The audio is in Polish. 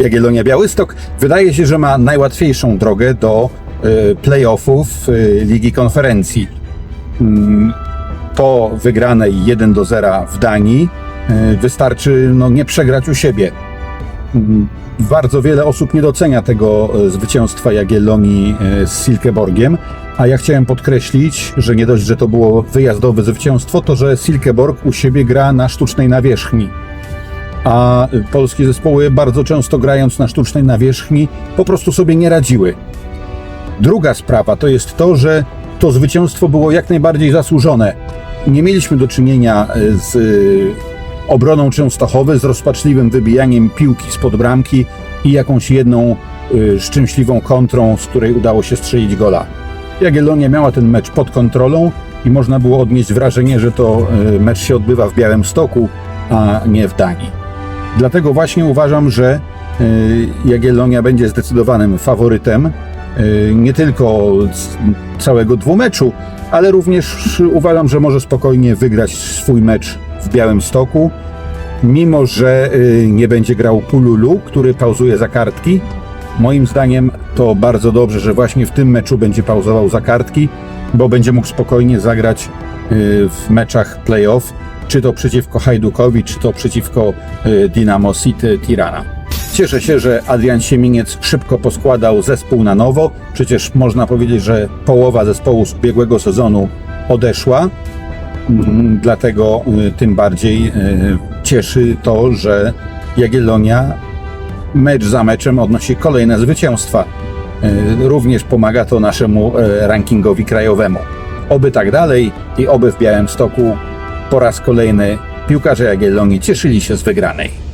Jagiellonia Białystok wydaje się, że ma najłatwiejszą drogę do y, playoffów y, Ligi Konferencji. Mm, Po wygranej 1 do 0 w Danii y, wystarczy no, nie przegrać u siebie. Mm, Bardzo wiele osób nie docenia tego e, zwycięstwa Jagiellonii e, z Silkeborgiem, a ja chciałem podkreślić, że nie dość, że to było wyjazdowe zwycięstwo, to że Silkeborg u siebie gra na sztucznej nawierzchni. A polskie zespoły bardzo często grając na sztucznej nawierzchni po prostu sobie nie radziły. Druga sprawa to jest to, że to zwycięstwo było jak najbardziej zasłużone. Nie mieliśmy do czynienia e, z e, obroną Częstochowy, z rozpaczliwym wybijaniem piłki spod bramki i jakąś jedną e, szczęśliwą kontrą, z której udało się strzelić gola. Jagiellonia miała ten mecz pod kontrolą i można było odnieść wrażenie, że to mecz się odbywa w Białymstoku, a nie w Danii. Dlatego właśnie uważam, że y, Jagiellonia będzie zdecydowanym faworytem y, nie tylko całego dwumeczu, ale również uważam, że może spokojnie wygrać swój mecz w Białymstoku, mimo że y, nie będzie grał Pululu, który pauzuje za kartki. Moim zdaniem to bardzo dobrze, że właśnie w tym meczu będzie pauzował za kartki, bo będzie mógł spokojnie zagrać w meczach playoff, czy to przeciwko Hajdukowi, czy to przeciwko y, Dynamo City Tirana. Cieszę się, że Adrian Sieminiec szybko poskładał zespół na nowo. Przecież można powiedzieć, że połowa zespołu z ubiegłego sezonu odeszła. Mm, Dlatego y, tym bardziej y, cieszy to, że Jagiellonia mecz za meczem odnosi kolejne zwycięstwa. Również pomaga to naszemu rankingowi krajowemu. Oby tak dalej i oby w Białymstoku po raz kolejny piłkarze Jagiellonii cieszyli się z wygranej.